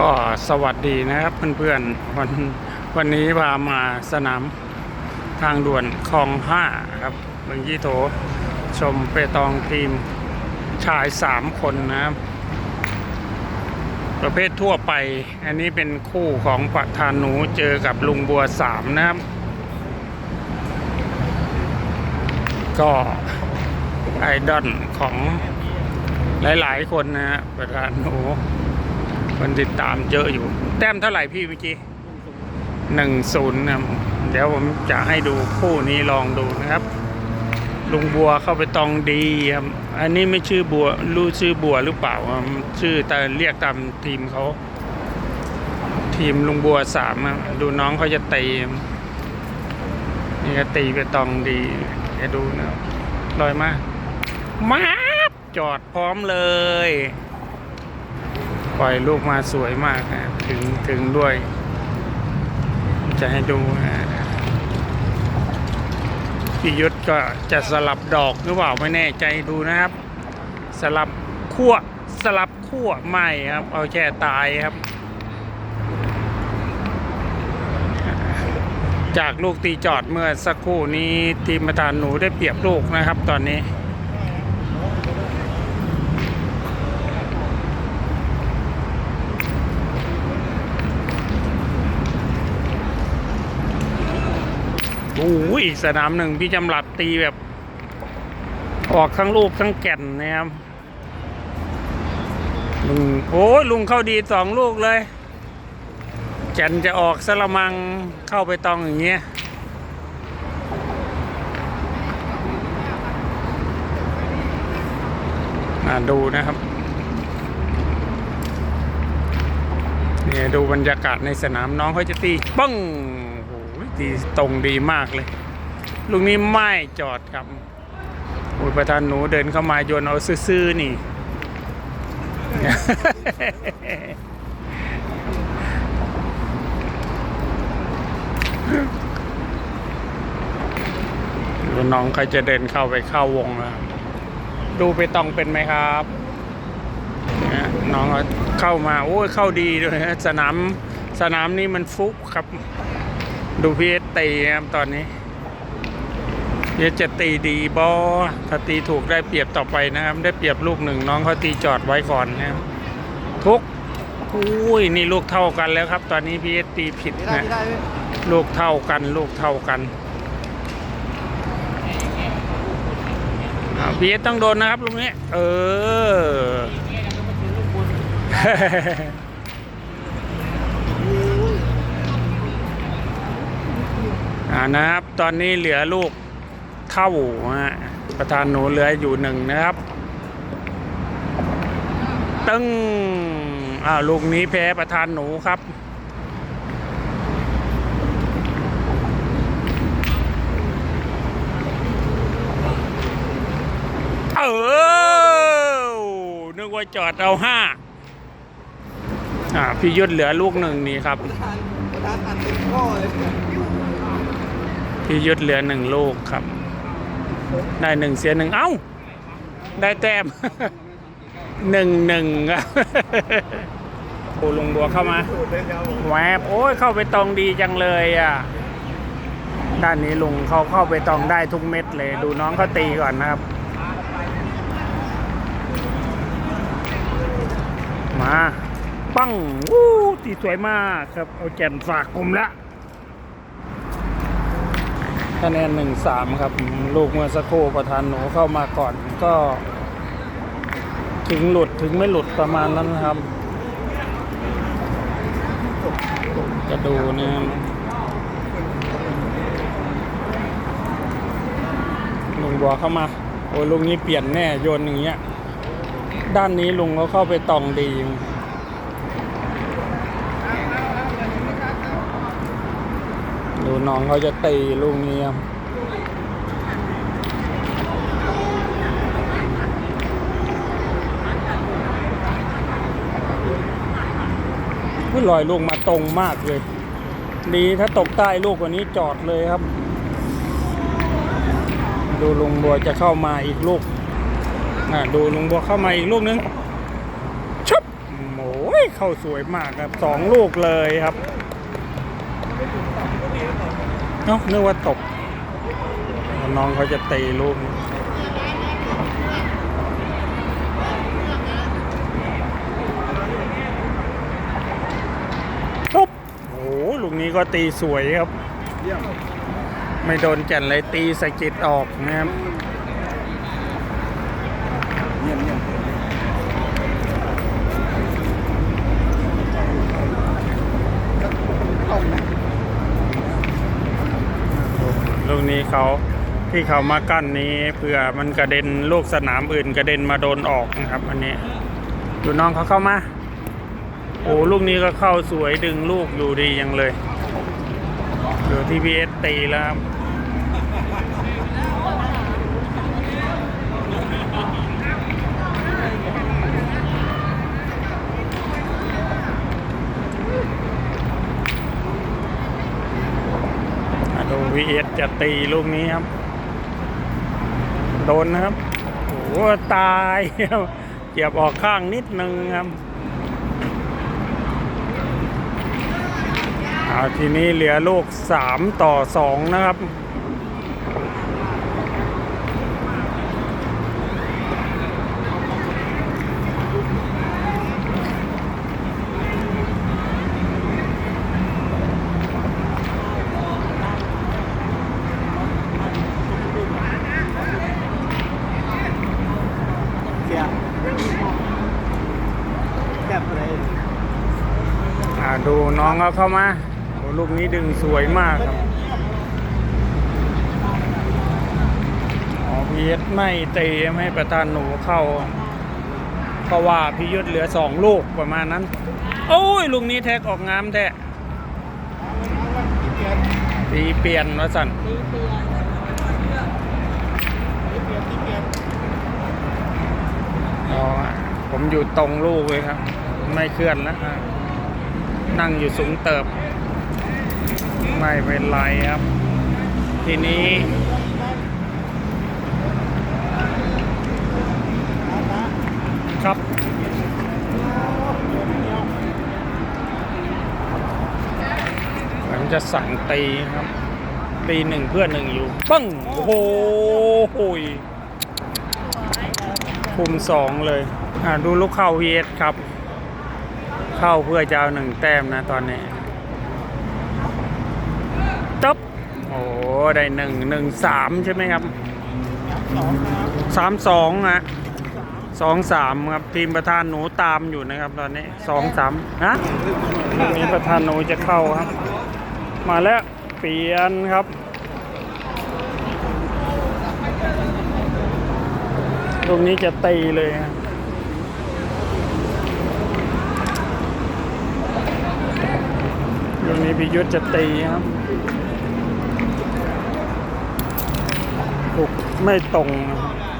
ก็สวัสดีนะครับเพื่อนๆวันวันนี้พามาสนามทางด่วนคลองห้าครับเมืองยี่โถชมเปตองทีมชายสามคนนะครับ ประเภททั่วไป อันนี้เป็นคู่ของประธานหนูเจอกับลุงบัวสามนะครับ ก็ไอดอลของหลายๆคนนะฮะประธานหนู คนติดตามเยอะอยู่ แต้มเท่าไหร่พี่เมื่อกี้หนึ่งศูนย์นะเดี๋ยวผมจะให้ดูคู่นี้ลองดูนะครับลุงบัวเข้าไปตองดีครับ อันนี้ไม่ชื่อบัวรู้ชื่อบัวหรือเปล่าชื่อแต่เรียกตามทีมเขาทีมลุงบัวสามดูน้องเขาจะตีนี่ก็ตีไปตองดีเดี๋ยวดูนะครับลอยมามาจอดพร้อมเลย ปล่อยลูกมาสวยมากนะถึงถึงด้วย จะให้ดูนะพี่ยุทธก็จะสลับดอกหรือเปล่าไม่แน่ใจดูนะครับ สลับขั้วสลับขั้วไม่ครับ เอาแค่ตายครับ จากลูกตีจอดเมื่อสักครู่นี้ทีมประธานหนูได้เปรียบลูกนะครับ ตอนนี้ อ้ยสนามหนึ่งพี่จำหลัดตีแบบ ออกทั้งลูกทั้งแก่นนะครับลุงโอ้ยลุงเข้าดีสองลูกเลย แก่นจะออกสละมังเข้าไปตองอย่างเงี้ยอ่าดูนะครับเนี่ยดูบรรยากาศในสนามน้องเขาจะตีปังโอ้โห ตีตรงดีมากเลย ลูกนี้ไม่จอดครับอ้ยประธานหนูเดินเข้ามาโยนเอาซื่อๆ นี่แล้วน้องเขาจะเดินเข้าไปเข้าวงแล้วดูไปตองเป็นไหมครับน้องเข้ามา โอ้ยเข้าดีด้วยนะสนามสนามนี้มันฟุกครับ ดูพีเอสตีครับตอนนี้พีเอสจะตีดีบอถ้าตีถูกได้เปรียบต่อไปนะครับ ได้เปรียบลูกหนึ่งน้องเขาตีจอดไว้ก่อนนะครับทุกอุ้ยนี่ลูกเท่ากันแล้วครับ ตอนนี้พีเอสตีผิดนะลูกเท่ากัน ลูกเท่ากันพีเอสต้องโดนนะครับลูกนี้ เออ อ่านะครับตอนนี้เหลือลูกเท่าฮะประธานหนูเหลืออยู่หนึ่งนะครับ ตึ้งอ้าวลูกนี้แพ้ประธานหนูครับเออนึกว่าจอดเอาห้าอ่าพี่ยุทธเหลือลูกหนึ่งนี่ครับประธานประธานอัดเต็มข้อเลย พี่ยุทธเหลือหนึ่งลูกครับ ได้หนึ่งเสียหนึ่งเอ้า ได้แต้มหนึ่งหนึ่งครับโอ้ลุงบัวเข้ามาแหวบโอ้ยเข้าไปตองดีจังเลยอะด้านนี้ลุงเขาเข้าไปตองได้ทุกเม็ดเลย ดูน้องเขาตีก่อนนะครับ มา ปังวู้ตีสวยมากครับ เอาแจ่มฝากกลุ่มละ คะแนนหนึ่งสามครับ ลูกเมื่อสักครู่ประธานหนูเข้ามาก่อนก็ ถึงหลุดถึงไม่หลุดประมาณนั้นนะครับ จะดูเนี่ยลุงบัวเข้ามา โอ้ลุงนี้เปลี่ยนแน่โยนอย่างเงี้ย ด้านนี้ลุงเขาเข้าไปตองดี น้องเขาจะตีลูกนี้ครับอุ๊ยลอยลูกมาตรงมากเลย ดีถ้าตกใต้ลูกกว่านี้จอดเลยครับ ดูลุงบัวจะเข้ามาอีกลูกอะดูลุงบัวเข้ามาอีกลูกนึงชุบโอ้ยเข้าสวยมากครับสองลูกเลยครับ เนาะนึกว่าตก น้องเขาจะตีลูกปุ๊บโอ้โหลูกนี้ก็ตีสวยครับ ไม่โดนแก่นเลยตีสะกิดออกนะครับ เยี่ยมเยี่ยม ลูกนี้เขาที่เขามากั้นนี้เผื่อมันกระเด็นลูกสนามอื่นกระเด็นมาโดนออกนะครับ อันนี้ดูน้องเขาเข้ามาโอ้ลูกนี้ก็เข้าสวยดึงลูกอยู่ดียังเลยดูที่พีเอสตีแล้ว วีเอสจะตีลูกนี้ครับ โดนนะครับโอ้ตายครับเกียบออกข้างนิดนึงครับเอาทีนี้เหลือลูก 3 ต่อ 2 นะครับ เสียแก้อะไร อ่าดู น้องเขาเข้ามาโอ้ลูกนี้ดึงสวยมากครับออพีเอสไม่เตีไม่ประธานหนูเข้า เพราะว่าพิยุทธเหลือสองลูกประมาณนั้น โอ้ย ลูกนี้แท็กออกงามแท้ตีเปลี่ยนวะสันผมอยู่ตรงลูกเลยครับ ไม่เคลื่อนแล้วครับ นั่งอยู่สูงเติบ ไม่เป็นไรครับ ทีนี้ครับผมจะสั่งตีครับ ตีหนึ่งเพื่อนหนึ่งอยู่ปึ้งโอ้โหโหยคุมสองเลย อ่าดูลูกเข้า VS ครับ เข้าเพื่อจะเอาหนึ่งแต้มนะตอนนี้จบโอ้ได้หนึ่งหนึ่งสามใช่ไหมครับสามสองฮะสองสามครับทีมประธานหนูตามอยู่นะครับ ตอนนี้สองสามฮะลูกนี้ประธานหนูจะเข้าครับ มาแล้วเปลี่ยนครับลูกนี้จะตีเลยครับ ลูกนี้พิยุทธจะตีครับถูกไม่ตรง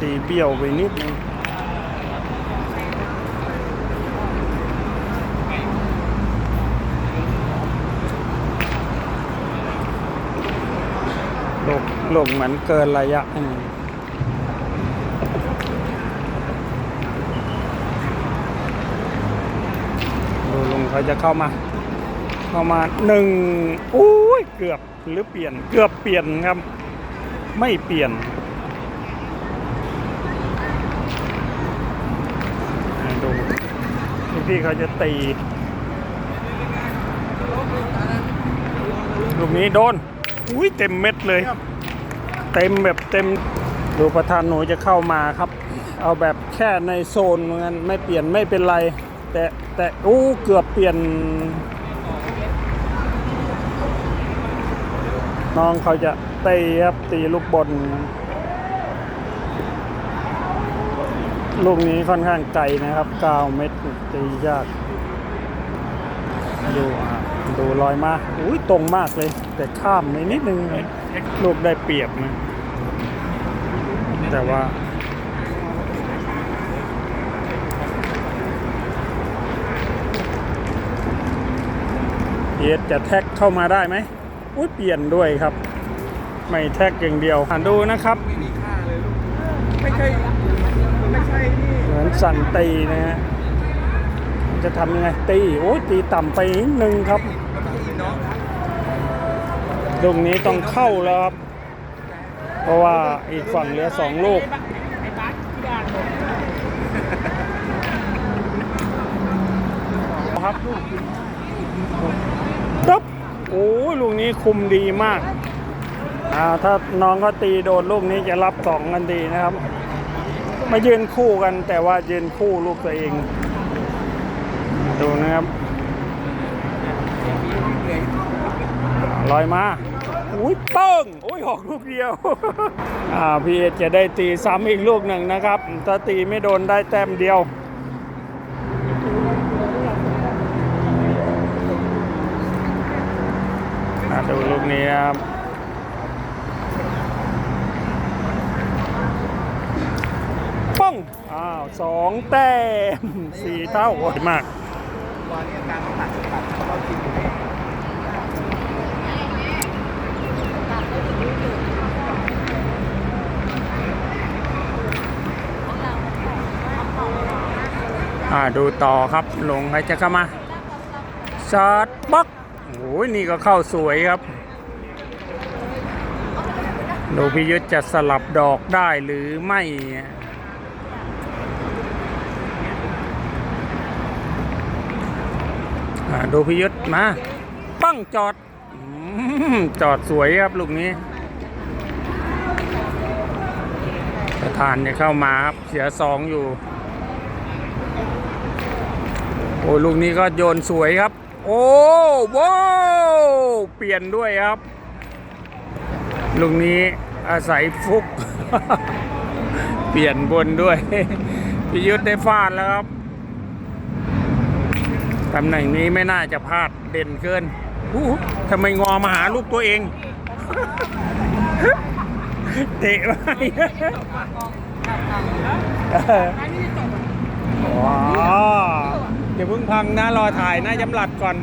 ตีเบี้ยวไปนิดนึงลกลกเหมือนเกินระยะอืมดูลุงเขาจะเข้ามา เข้ามาหนึ่งอุ้ยเกือบหรือเปลี่ยนเกือบเปลี่ยนครับ ไม่เปลี่ยนอ่าดูพี่เขาจะตีลูกนี้โดนอุ้ยเต็มเม็ดเลย เต็มแบบเต็มดูประธานหนูจะเข้ามาครับ เอาแบบแค่ในโซนเหมือนกันไม่เปลี่ยนไม่เป็นไร แต่แต่อู้เกือบเปลี่ยน น้องเขาจะตีครับตีลูกบอลลูกนี้ค่อนข้างไกลนะครับ9เมตรตียากดูอะดูลอยมาอุ้ยตรงมากเลย แต่ข้ามไปนิดนึงลูกได้เปรียบนะแต่ว่าเอสจะแท็กเข้ามาได้ไหม อุ้ยเปลี่ยนด้วยครับ ไม่แท็กอย่างเดียวอ่านดูนะครับไม่มีค่าเลยลูกไม่ใช่ไม่ใช่นี่เหมือนสันตีนะฮะจะทำยังไงตีโอ้ยตีต่ำไปนิดนึงครับลูกนี้ต้องเข้าแล้วครับ เพราะว่าอีกฝั่งเหลือสองลูก ครับ ตบ โอ้ยลูกนี้คุมดีมากอ่าถ้าน้องเขาตีโดนลูกนี้จะรับสองกันดีนะครับ มายืนคู่กันแต่ว่ายืนคู่ลูกตัวเอง ดูนะครับลอยมาอุ้ยเป้งโอ้ยหอกลูกเดียว อ่าพี่เอจะได้ตีซ้ำอีกลูกหนึ่งนะครับ ถ้าตีไม่โดนได้แต้มเดียว อะดูลูก นี้ครับป้องอ้าวสองแต้มสี่เท่าโอ้ยมากวันนี้การตัดตัดเรากินอ่าดูต่อครับลงใครจะเข้ามา ชาร์จบักโอ้ยนี่ก็เข้าสวยครับ ดูพิยุทธจะสลับดอกได้หรือไม่ดูพิยุทธมา ปั้งจอดจอดสวยครับลูกนี้ ประธานจะเข้ามาครับ เสียสองอยู่ โอ้ลูกนี้ก็โยนสวยครับ โอ้ว้าวเปลี่ยนด้วยครับ ลูกนี้อาศัยฟุก เปลี่ยนบนด้วยพิยุทธได้ฟาดแล้วครับตำแหน่งนี้ไม่น่าจะพลาดเด่นเกินทำไมงอมาหาลูกตัวเองเตะไปว้าวอย่าเพิ่งพังนะรอถ่ายนะย้ำหลัดก่อน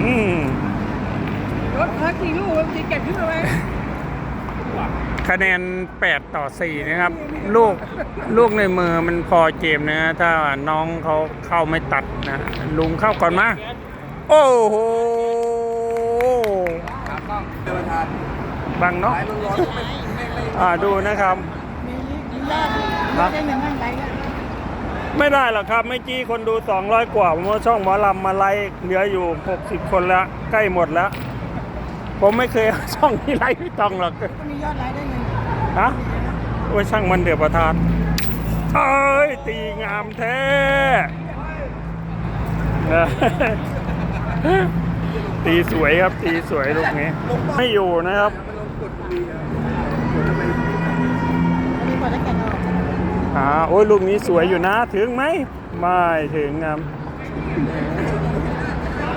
อืม รถพักกี่ลูกมันจะเก็บขึ้นมาไหมคะแนน 8 ต่อ 4 นะครับ ลูกลูกในมือมันพอเกมนะถ้าน้องเขาเข้าไม่ตัดนะ ลุงเข้าก่อนมา โอ้โหบังเนาะอ่าดูนะครับได้หนึ่งนั่งไรกันไม่ได้หรอกครับเมื่อกี้คนดู 200 กว่าผมว่าช่องหมอลำมาไล่เหลืออยู่ 60 คนแล้ว ใกล้หมดแล้ว ผมไม่เคยเอาช่องนี้ไล่พี่ตองหรอกก็มียอดไลค์ได้เงินฮะโอ้ยช่างมันเดือดประทานเอ้ยตีงามแท้เออตีสวยครับตีสวยลูกนี้ ไม่อยู่นะครับมันลงกดดีอะมีกว่าจะแก่ออกอ่าโอ้ยลูกนี้สวยอยู่นะถึงไหมไม่ถึงครับ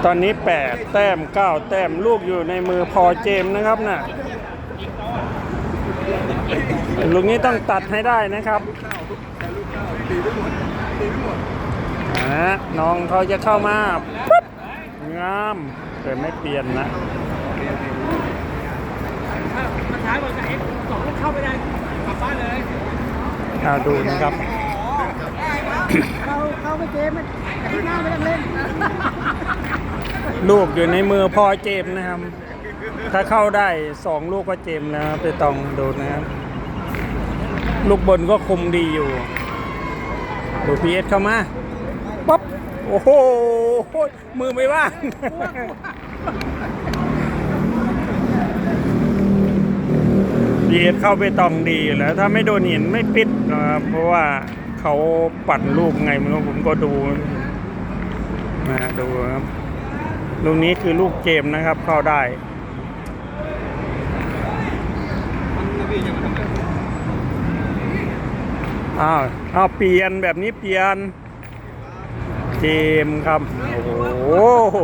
ตอนนี้ 8 แต้ม 9 แต้มลูกอยู่ในมือพอเจมนะครับนะ่ะลูกนี้ต้องตัดให้ได้นะครับอ่าน้องเขาจะเข้ามาปุ๊บงามแต่ไม่เปลี่ยนนะมาท้ายบอกจะเอ็กสองลูกเข้าไม่ได้กลับบ้านเลยอ่าดูนะครับ เขาเขาไปเกมมันทิตย์หน้าไม่ต้องเล่นลูกอยู่ในมือพอเจมนะครับ ถ้าเข้าได้สองลูกก็เจมส์แล้วไปตองดูนะครับ ลูกบนก็คุมดีอยู่ ดูพีเอสเข้ามาป๊อปโอ้โห มือไม่ว่างพีเอสเข้าไปตองดีอยู่แล้ว ถ้าไม่โดนหินไม่ปิดนะครับเพราะว่า เขาปั่นลูกไงไมันผมก็ดูมาดูครับลูกนี้คือลูกเกมนะครับ เข้าได้อ้าวอ้าวเปลี่ยนแบบนี้เปลี่ยนเกมครับ โอ้โห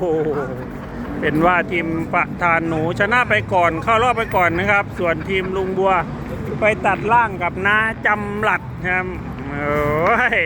เป็นว่าทีมประธานหนูชนะไปก่อนเข้ารอบไปก่อนนะครับ ส่วนทีมลุงบัว ไปตัดล่างกับน้าจำหลัดครับ โอ้ย